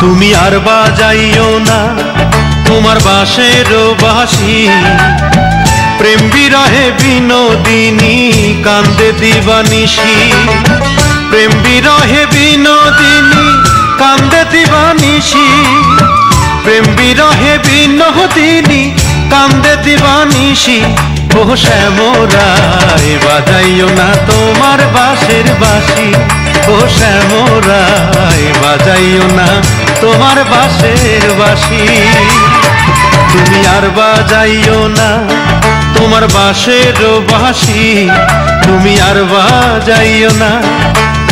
তুমি আর বাজাইও না, তোমার বাসের বাসি প্রেম বিরহে বিনোদিনী, কান্দে দিবানিশি। প্রেম বিরহে বিনোদিনী, কান্দে দিবানিশি। প্রেম বিরহে বিনোদিনী, কান্দে দিবানিশি। ও শ্যামরায়, বাজাইও না তোমার বাসের বাসি ও শ্যামরায়, বাজাইও না তোমার বাসের বাসি তুমি আর বাজাইও না তোমার বাসের বাসি তুমি আর বাজাইও না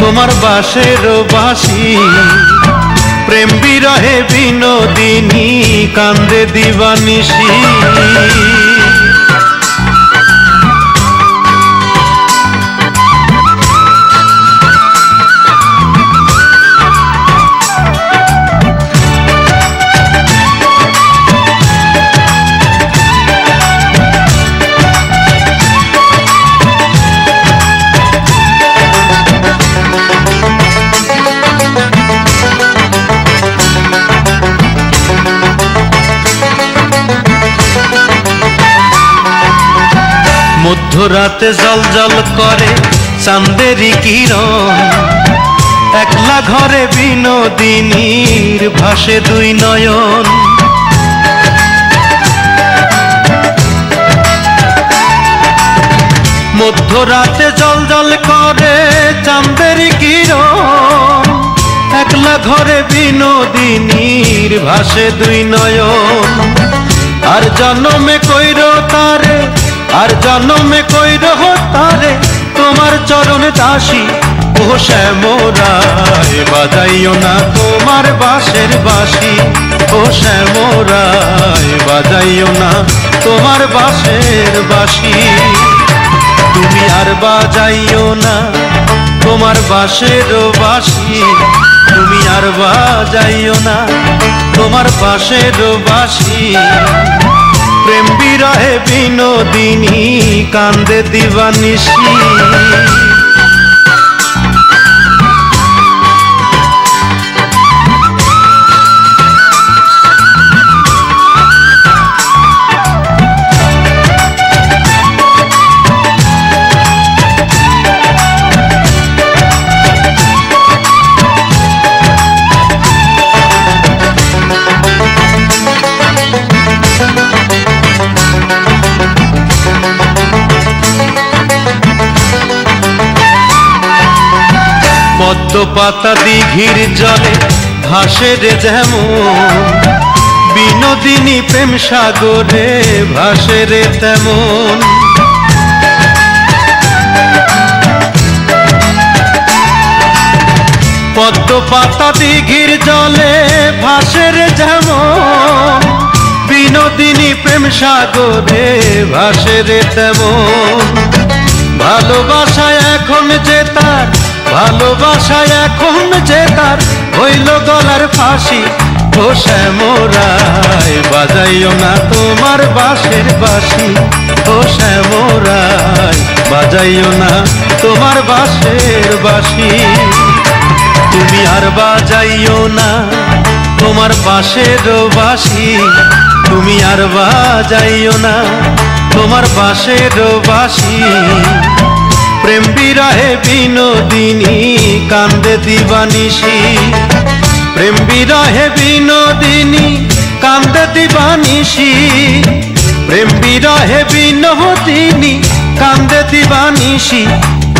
তোমার বাসের বাসি প্রেম বিরহে বিনোদিনী, কান্দে দিবানিশি। মধ্যরাতে জল জল করে চান্দেরি কিরণ। একলা ঘরে বিনোদিনীর ভাসে দুই নয়ন। মধ্যরাতে জল জল করে চান্দেরি কিরণ। একলা ঘরে বিনোদিনীর ভাসে দুই নয়ন। আর জন্মে কইর তারে আর জন্মে কইর তারে তোমার চরণ দাসী ও শ্যামরায়, বাজাইও না তোমার বাসের বাসি ও শ্যামরায়, বাজাইও না তোমার বাসের বাসি তুমি আর বাজাইও না তোমার বাসের বাসি তুমি আর বাজাইও না তোমার বাসের বাসি প্রেম বিরহে বিনোদিনী কান্দে দিবানিশি। পদ্ম পাতা দিঘির জলে ভাসে রে যেমন। বিনোদিনী প্রেম সাগরে ভাসে রে তেমন। পদ্ম পাতা দিঘির জলে ভাসে রে যেমন। বিনোদিনী প্রেম সাগরে ভাসে রে তেমন। ভালোবাসায় এখন যে তার ভালোবাসায় এখন যে তার হইল গলার ফাঁসি, ও শ্যামরায়, বাজাইও না তোমার বাসের বাসি ও শ্যামরায়, বাজাইও না তোমার বাসের বাসি তুমি আর বাজাইও না তোমার বাসের বাসি তুমি আর বাজাইও না তোমার বাসের বাসি প্রেম বিরহে বিনোদিনী কান্দে দিবানিশি। প্রেম বিরহে বিনোদিনী কান্দে দিবানিশি। প্রেম বিরহে বিনোদিনী কান্দে দিবানিশি।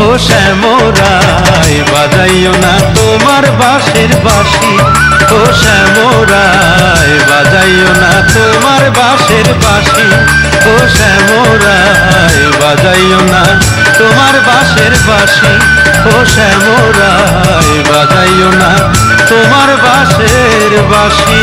ও শ্যামরায় বাজাইও না তোমার বাসের বাসি ও শ্যামরায় বাজাইও না তোমার বাসের বাসি ও শ্যামরায় বাজাইও না তোমার বাসের বাসি ও শ্যামরায় বাজাইও না তোমার বাসের বাসি